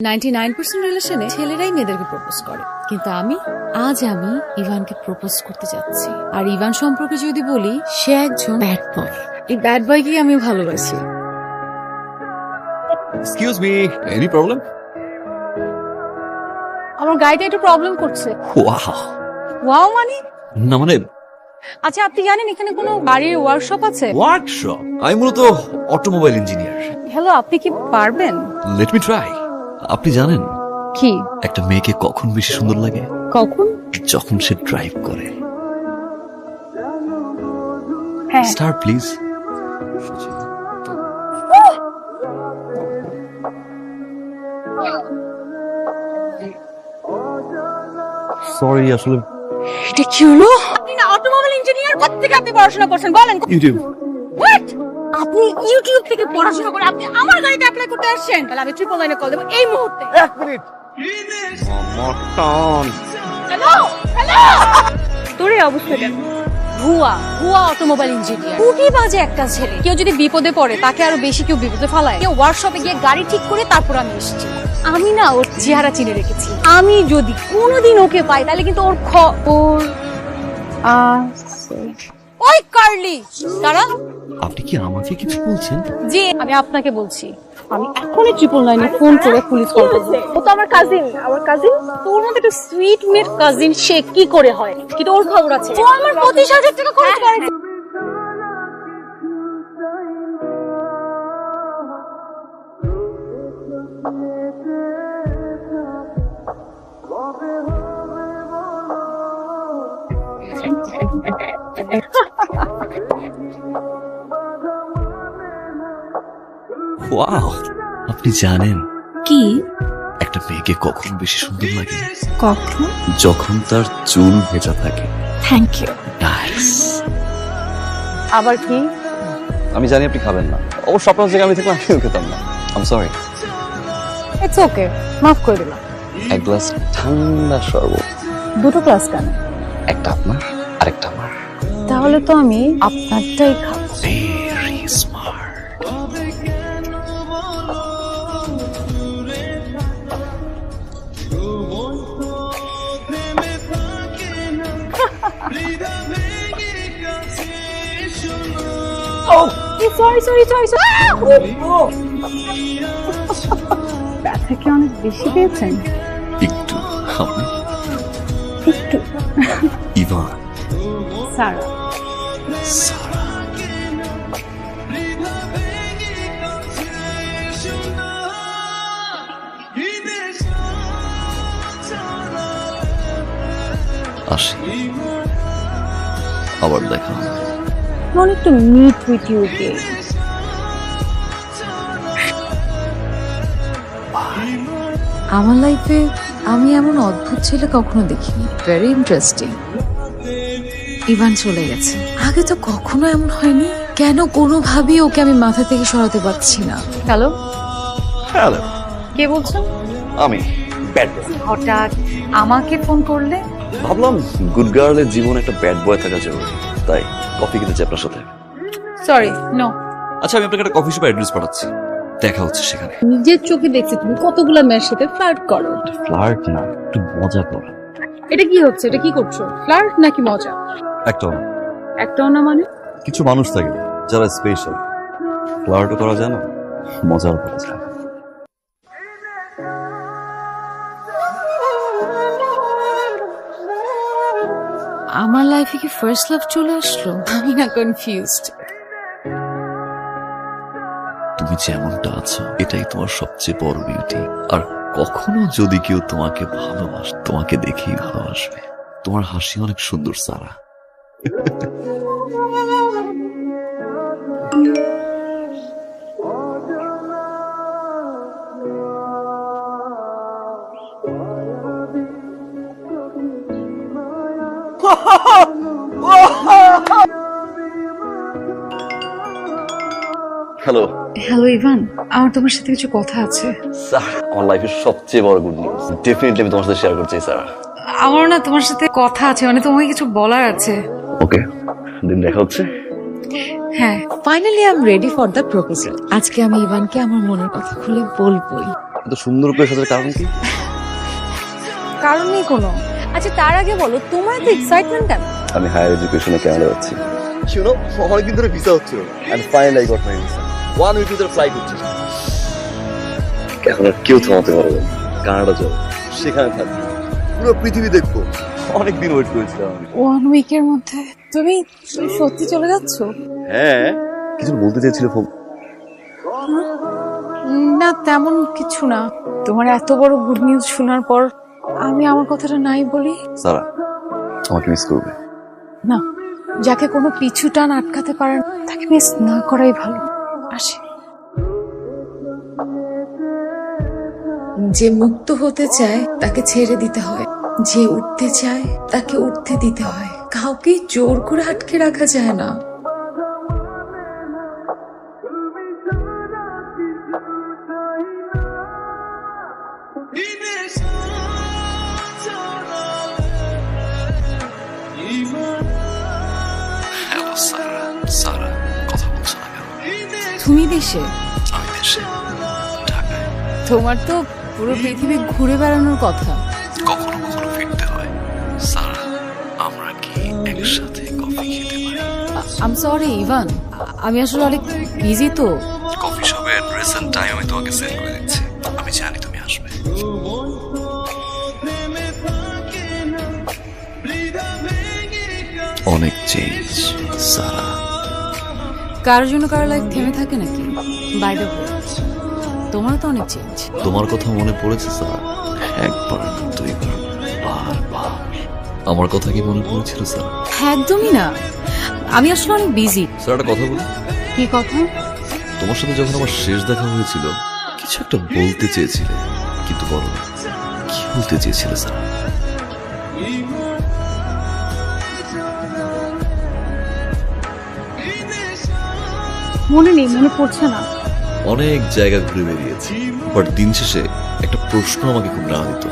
Ninety nine percent রিলেশনে ছেলেরাই মেয়েদেরকে প্রপোজ করে। কিন্তু আমি আজ আমি ইভানকে প্রপোজ করতে যাচ্ছি। আর ইভান সম্পর্কে যদি বলি সে একজন ব্যাড বয় এই ব্যাড বয়কে আমি ভালোবাসি। এক্সকিউজ মি এনি প্রবলেম আমার গাড়িটা একটু প্রবলেম করছে। ওয়াও ওয়াও মানে? না মানে আচ্ছা আপনি জানেন এখানে কোনো গাড়ির ওয়ার্কশপ আছে? ওয়ার্কশপ আমি মূলত অটোমোবাইল ইঞ্জিনিয়ার হ্যালো আপনি কি পারবেন? লেট মি ট্রাই আপনি জানেন? কি? একটা মেয়েকে কখন বেশি সুন্দর লাগে? কখন? যখন সে ড্রাইভ করে। হ্যাঁ। স্টার প্লিজ সরি আসলে এটা কি হলো? আপনি না অটোমোবাইল ইঞ্জিনিয়ার কোথা থেকে আপনি পড়াশোনা করছেন? বলেন। ইউটিউব আপনি ইউটিউব থেকে পড়াশোনা করে আপনি আমার গাড়িতে অ্যাপ্লাই করতে আসছেন তাহলে আমি ট্রিপল লাইনে কল দেবো এই মুহূর্তে। এক মিনিট। মটন। Hello hello! তোর এই অবস্থা কেন? ভুয়া ভুয়া অটোমোবাইল ইঞ্জিনিয়ার কুটি বাজে একটা ছেলে। কেউ যদি বিপদে পড়ে তাকে আরও বেশি কেউ বিপদে ফেলায়। কেউ ওয়ার্কশপে গিয়ে গাড়ি ঠিক করে তারপর আমি এসেছি। আমি না ওর চেহারা চিনে রেখেছি। আমি যদি কোনোদিন ওকে পাই তাহলে কিন্তু ওর খবর ওই কার্লি। তারা আপনি কি আমাকে কিছু বলছেন? জি আমি আপনাকে বলছি। আমি এখনই ট্রিপল নাইনে ফোন করে পুলিশ কল করব। ও তো আমার কাজিন আমার কাজিন তোর মতো একটা সুইট মেয়ের কাজিন সে কি করে হয়? কিন্তু ওর খবর আছে। ও আমার পঁচিশ হাজার টাকা খরচ করে ওয়াও আপনি জানেন কি? একটা মেয়েকে কখন বেশি সুন্দর লাগে? কখন? যখন তার চুল ভেজা থাকে। থ্যাংক ইউ আবার কি? আমি জানি আপনি খাবেন না। অবশ্য স্বপ্ন জায়গায় আমি থাকলে আমিও খেতাম না। আম সরি ইটস ওকে মাফ করে দিলাম। এক গ্লাস ঠান্ডা শরবত। দুটো গ্লাস কেন? একটা আপনার আরেকটা আমার। তাহলে তো আমি আপনারটাই খাব। সরি সরি সরি ব্যথা কি অনেক বেশি পেয়েছেন? একটু আপনি একটু। ইভান। সারা। সারা। আসি। আবার দেখা হবে। Wanted to meet with you again. আমার লাইফে আমি এমন অদ্ভুত ছেলে কখনো দেখিনি। ভেরি ইন্টারেস্টিং ইভান চলে গেছে। আগে তো কখনো এমন হয়নি। কেন কোনোভাবেই ওকে আমি মাথা থেকে সরাতে পারছি না। হ্যালো হ্যালো কে বলছেন? আমি ব্যাড হঠাৎ আমাকে ফোন করলে? ভাবলাম গুড গার্লের জীবনে একটা ব্যাড বয় থাকা জরুরি। তাই কফি কিনেছি আপনার সাথে। সরি নো আচ্ছা আমি আপনাকে একটা কফি শপের অ্যাড্রেস পাঠাচ্ছি। দেখা হচ্ছে সেখানে। নিজের চোখে দেখছি তুমি কতগুলো মেয়ের সাথে ফ্লার্ট করো। ফ্লার্ট না একটু মজা কর। এটা কি হচ্ছে? এটা কি করছ? ফ্লার্ট নাকি মজা? একটা একটাও না মানে? কিছু মানুষ থাকে যারা স্পেশাল ফ্লার্টও করা যায় না মজাও করা যায় আমার লাইফে কি ফার্স্ট লাভ চলে আসলো? আমি না কনফিউজড তুমি যেমনটা আছো, এটাই তোমার সবচেয়ে বড় বিউটি আর কখনো যদি কেউ তোমাকে ভালোবাস, তোমাকে দেখেই ভালোবাসবে। তোমার হাসি অনেক সুন্দর সারা হ্যালো হ্যালো ইভান আমার তোমার সাথে কিছু কথা আছে। স্যার আমার লাইফের সবচেয়ে বড় গুড নিউজ ডেফিনেটলি আমি তোমার সাথে শেয়ার চাই স্যার আমার না তোমার সাথে কথা আছে মানে তোমাকে কিছু বলার আছে। ওকে দিন দেখা হচ্ছে। হ্যাঁ। Finally I am ready for the proposal আজকে আমি ইভানকে আমার মনের কথা খুলে বলবোই। এত সুন্দর করে সাজার কারণ কি? কারণ নেই কোনো। আচ্ছা তার আগে বলো তোমার এত এক্সাইটমেন্ট কেন? আমি হায়ার এডুকেশনে কানাডা যাচ্ছি। শুনো অনেকদিন ধরে ভিসা হচ্ছিল। And finally I got my visa one week ভিতরে ফ্লাইট হচ্ছে। এখন আর কেউ থামাতে পারবে না। কানাডা যাব সেখানে থাকব। পুরো পৃথিবী দেখব। অনেকদিন ওয়েট করেছিলাম আমি। ওয়ান উইকের মধ্যে? তুমি তুমি সত্যি চলে যাচ্ছ? হ্যাঁ। কিছু বলতে চেয়েছিল ফোন। না তেমন কিছু না। তোমার এত বড় গুড নিউজ শোনার পর আমি আমার কথাটা নাই বলি? সারা আমাকে মিস করবে। না যাকে কোনো পিছু টান আটকাতে পারে না, তাকে মিস না করাই ভালো। আসে। যে মুক্ত হতে চায় তাকে ছেড়ে দিতে হয়। যে উঠতে চায় তাকে উঠতে দিতে হয়। কাউকে জোর করে আটকে রাখা যায় না। সারা কথা বলছো না কেন? তুমি দেশে? আমি দেশে ঢাকায়। তোমার তো পুরো পৃথিবী ঘুরে বেড়ানোর কথা। কখনো কখনো ফিরতে হয়। সারা আমরা কি একসাথে কফি খেতে পারি? Um sorry Evan. আমি আসলে অনেক বিজি তো। কফি শপের অ্যাড্রেস এন্ড টাইম আমি তোমাকে সেন্ড করে দিচ্ছি। আমি জানি তুমি আসবে। অনেক চেঞ্জ সারা। কারোর জন্য কারও লাইফ থেমে থাকে নাকি? বাইরে তোমার তো অনেক চেঞ্জ তোমার কথা মনে পড়েছে স্যার? একবার না দুইবার বারবার। আমার কথা কি মনে পড়েছিল স্যার? একদমই না। আমি আসলে অনেক বিজি স্যার একটা কথা বলি। কি কথা? তোমার সাথে যখন আমার শেষ দেখা হয়েছিল কিছু একটা বলতে চেয়েছিলে কিন্তু বলো। কি বলতে চেয়েছিলে স্যার? মনে নেই মনে পড়ছে না। অনেক জায়গা ঘুরে বেরিয়েছি বাট দিন শেষে একটা প্রশ্ন আমাকে খুব নাড়া দিত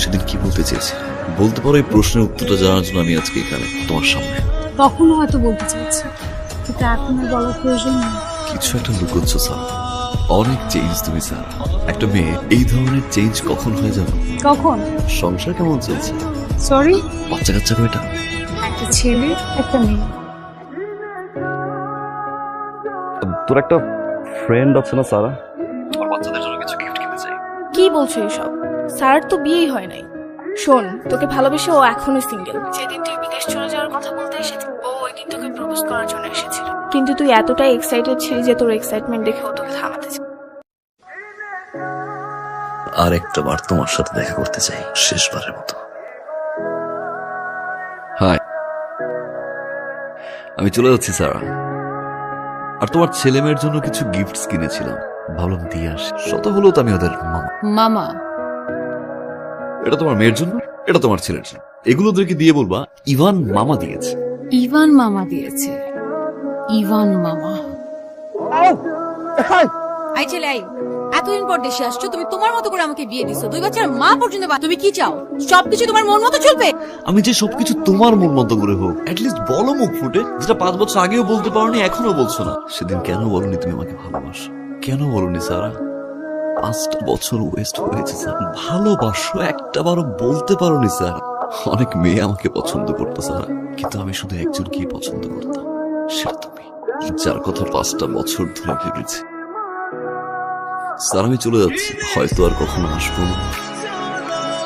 সেদিন কি বলতে চেয়েছি বলতে পারো এই প্রশ্নের উত্তরটা জানার জন্য আমি আজকে এখানে তোমার সামনে। তখনও হয়তো বলতে চাইছি কিন্তু এখন আর বলার প্রয়োজন নেই। কিছু একটা লুকোচ্ছ স্যার। অনেক চেঞ্জ তুমি স্যার। একটা মেয়ে এই ধরনের চেঞ্জ কখন হয়ে যাবে কখন? সংসার কেমন চলছে? সরি বাচ্চা কাচ্চা কয়টা? একটা ছেলে একটা মেয়ে। তোর একটা ফ্রেন্ড আছে না সারা? আমার বাচ্চাদের জন্য কিছু গিফট কিনতে চাই। কি বলছো এসব? স্যার তো বিয়েই হয় নাই। শোন তোকে ভালোবেসে ও এখনও সিঙ্গেল যেদিন তুই বিদেশ চলে যাওয়ার কথা বলতে এসেছিস ও ওই দিন তোকে প্রপোজ করার জন্য এসেছিল। কিন্তু তুই এতটাই এক্সাইটেড ছিলি যে তোর এক্সাইটমেন্ট দেখে ও তোকে থামাতে আর একটা বার তোমার সাথে দেখা করতে চাই শেষবারের মতো। হাই আমি চলে যাচ্ছি সারা। আর তোমার ছেলে মেয়ের জন্য কিছু গিফটস কিনেছিলাম। ভাবলাম দিয়ে আস। শত হলেও তো আমি ওদের মামা। মামা। এটা তোমার মেয়ের জন্য? এটা তোমার ছেলের জন্য। এগুলো ওদেরকে দিয়ে বলবা ইভান মামা দিয়েছে। ইভান মামা দিয়েছে। ইভান মামা। আই চলে আই এতদিন পর দেশে আসছো, তুমি তোমার মতো করে আমাকে বিয়ে দিছো। দুই বাচ্চার মা পর্যন্ত বা- তুমি কি চাও? সবকিছু তোমার মন মতো চলবে? আমি যে সবকিছু তোমার মন মতো করে হোক লিস্ট বলো মুখ ফুটে, যেটা পাঁচ বছর আগেও বলতে পারোনি এখনও বলছো না। সেদিন কেন বলনি তুমি আমাকে ভালোবাসো? কেন বলনি, সারা? পাঁচটা বছর ওয়েস্ট হয়েছে স্যার ভালোবাসো একটা বারও বলতে পারোনি স্যার অনেক মেয়ে আমাকে পছন্দ করতো স্যার কিন্তু আমি শুধু একজনকেই পছন্দ করতাম সেটা তুমি। যার কথা পাঁচটা বছর ধরে ভেবেছি। স্যার আমি চলে যাচ্ছি। হয়তো আর কখনো আসব না।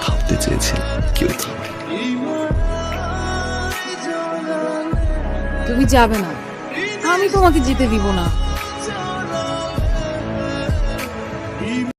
থামতে চেয়েছিলাম কেউ তুমি যাবে না। আমি তোমাকে যেতে দিব না।